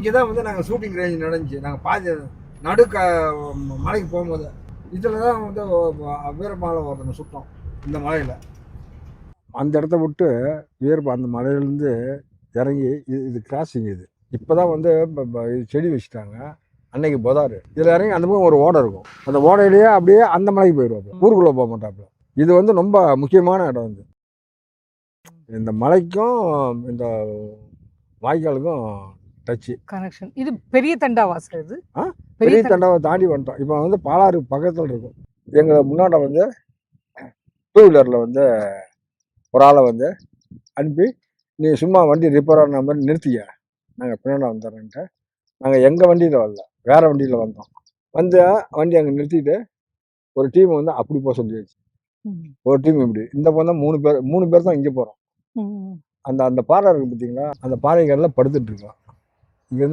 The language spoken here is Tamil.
இங்கே தான் வந்து நாங்கள் ஷூட்டிங் ரேஞ்ச் நடந்துச்சு. நாங்கள் பாதி நடுக்க மலைக்கு போகும்போது. இதில் தான் வந்து வீரமாலை ஒருத்தனை சுட்டோம் இந்த மலையில். அந்த இடத்த விட்டு வீரப்பா அந்த மலையிலேருந்து இறங்கி இது இது கிராசிங் இது. இப்போ தான் வந்து செடி வச்சுட்டாங்க. அன்னைக்கு புதாரு. இதில் இறங்கி அந்த பக்கம் ஒரு ஓடை இருக்கும். அந்த ஓடையிலேயே அப்படியே அந்த மலைக்கு போயிடுவாப்புல. ஊருக்குள்ளே போக மாட்டாப்புல. இது வந்து ரொம்ப முக்கியமான இடம் வந்து இந்த மலைக்கும் இந்த வாய்க்காலுக்கும் டச்சு கனெக்ஷன் இது பெரிய தண்டாவா சார் இது. ஆ? பெரிய பெரிய தண்டா. தண்டாவை தாண்டி வந்துட்டோம். இப்போ வந்து பாலாறு பக்கத்தில் இருக்கும். எங்களை முன்னாடி வந்து டூ வீலரில் வந்து ஒரு ஆளை வந்து அனுப்பி நீ சும்மா வண்டி ரிப்பேர் ஆன மாதிரி நிறுத்திக்க. நாங்கள் பின்னாடி வந்துடுறேன்ட்டு. நாங்கள் எங்கள் வண்டியில் வரல. வேறு வண்டியில் வந்தோம். வந்து வண்டி அங்கே நிறுத்திட்டு ஒரு டீம் வந்து அப்படி போக சொல்லியாச்சு. ஒரு டீம் இப்படி. இந்த தான் மூணு பேர் மூணு பேர் தான் இங்கே போகிறோம். அந்த அந்த பாறை இருக்குது பார்த்தீங்களா அந்த பாறைகளில் படுத்துட்டு இருக்கோம். இங்கேருந்து